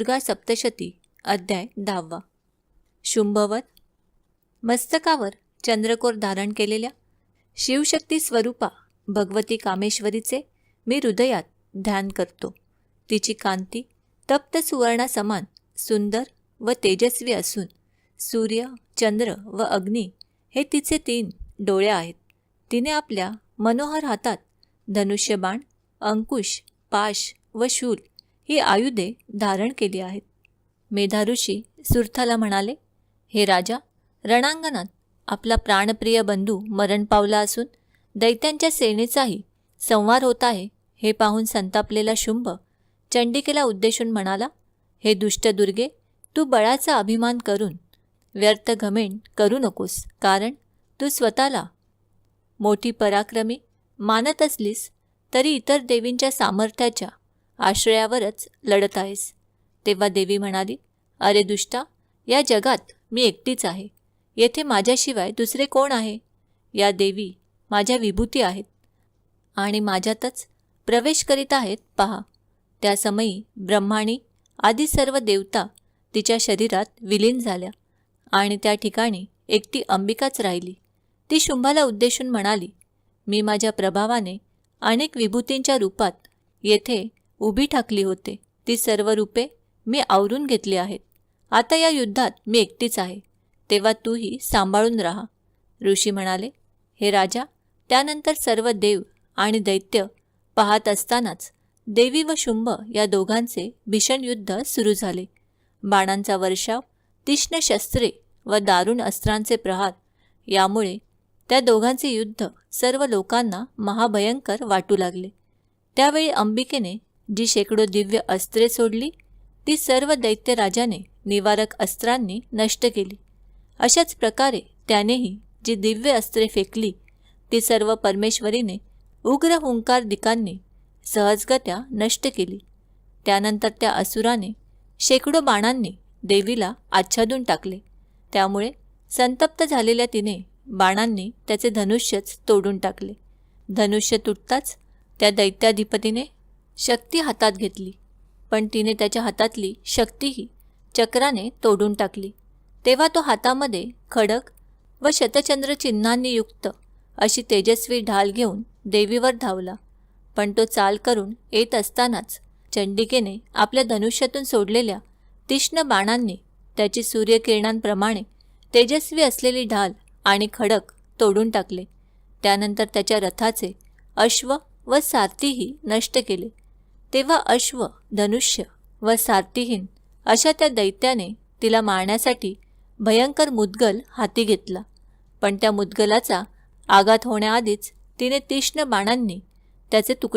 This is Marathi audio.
दुर्गा सप्तशती अध्याय दहावा. शुंभवत. मस्तकावर चंद्रकोर धारण केलेल्या शिवशक्ती स्वरूपा भगवती कामेश्वरीचे मी हृदयात ध्यान करतो. तिची कांती तप्त सुवर्णासमान सुंदर व तेजस्वी असून सूर्य चंद्र व अग्नी हे तिचे तीन डोळे आहेत. तिने आपल्या मनोहर हातात धनुष्यबाण अंकुश पाश व शूल ही आयुधे धारण केली आहेत. मेधाऋषी सुर्थाला म्हणाले हे राजा रणांगणात आपला प्राणप्रिय बंधू मरण पावला असून दैत्यांच्या सेनेचाही संवार होत आहे हे पाहून संतापलेला शुंभ चंडिकेला उद्देशून म्हणाला हे दुष्ट दुर्गे तू बळाचा अभिमान करून व्यर्थ घमेण करू नकोस कारण तू स्वतःला मोठी पराक्रमी मानत असलीस तरी इतर देवींच्या सामर्थ्याच्या आश्रयावरच लढत आहेस. तेव्हा देवी म्हणाली अरे दुष्टा या जगात मी एकटीच आहे. येथे माझ्याशिवाय दुसरे कोण आहे? या देवी माझ्या विभूती आहेत आणि माझ्यातच प्रवेश करीत आहेत. पहा त्या समयी ब्रह्माणी आदी सर्व देवता तिच्या शरीरात विलीन झाल्या आणि त्या ठिकाणी एकटी अंबिकाच राहिली. ती शुंभाला उद्देशून म्हणाली मी माझ्या प्रभावाने अनेक विभूतींच्या रूपात येथे उभी ठाकली होते. ती सर्व रूपे मी आवरून घेतली आहेत. आता या युद्धात मी एकटीच आहे. तेव्हा तूही सांभाळून राहा. ऋषी म्हणाले हे राजा त्यानंतर सर्व देव आणि दैत्य पाहत असतानाच देवी व शुंभ या दोघांचे भीषण युद्ध सुरू झाले. बाणांचा वर्षाव तीक्ष्ण शस्त्रे व दारुण अस्त्रांचे प्रहार यामुळे त्या दोघांचे युद्ध सर्व लोकांना महाभयंकर वाटू लागले. त्यावेळी अंबिकेने जी शेकडो दिव्य अस्त्रे सोडली ती सर्व दैत्य राजाने निवारक अस्त्रांनी नष्ट केली. अशाच प्रकारे त्यानेही जी दिव्य अस्त्रे फेकली ती सर्व परमेश्वरीने उग्र हुंकार दिकांनी सहजगत्या नष्ट केली. त्यानंतर त्या असुराने शेकडो बाणांनी देवीला आच्छादून टाकले. त्यामुळे संतप्त झालेल्या तिने बाणांनी त्याचे धनुष्यच तोडून टाकले. धनुष्य तुटताच त्या दैत्याधिपतीने शक्ती हातात घेतली. पण तिने त्याच्या हातातली शक्तीही चक्राने तोडून टाकली. तेव्हा तो हातामध्ये खडक व शतचंद्र चिन्हांनी युक्त अशी तेजस्वी ढाल घेऊन देवीवर धावला. पण तो चाल करून येत असतानाच चंडिकेने आपल्या धनुष्यातून सोडलेल्या तीक्ष्ण बाणांनी त्याची सूर्यकिरणांप्रमाणे तेजस्वी असलेली ढाल आणि खडक तोडून टाकले. त्यानंतर त्याच्या रथाचे अश्व व सारथीही नष्ट केले. तेव्हा अश्व धनुष्य व सारथीहीन अशा त्या दैत्याने तिला मारण्यासाठी भयंकर मुद्गल हाती घेतला. पण त्या मुद्गलाचा आघात होण्याआधीच तिने तीक्ष्ण बाणांनी त्याचे तुकडे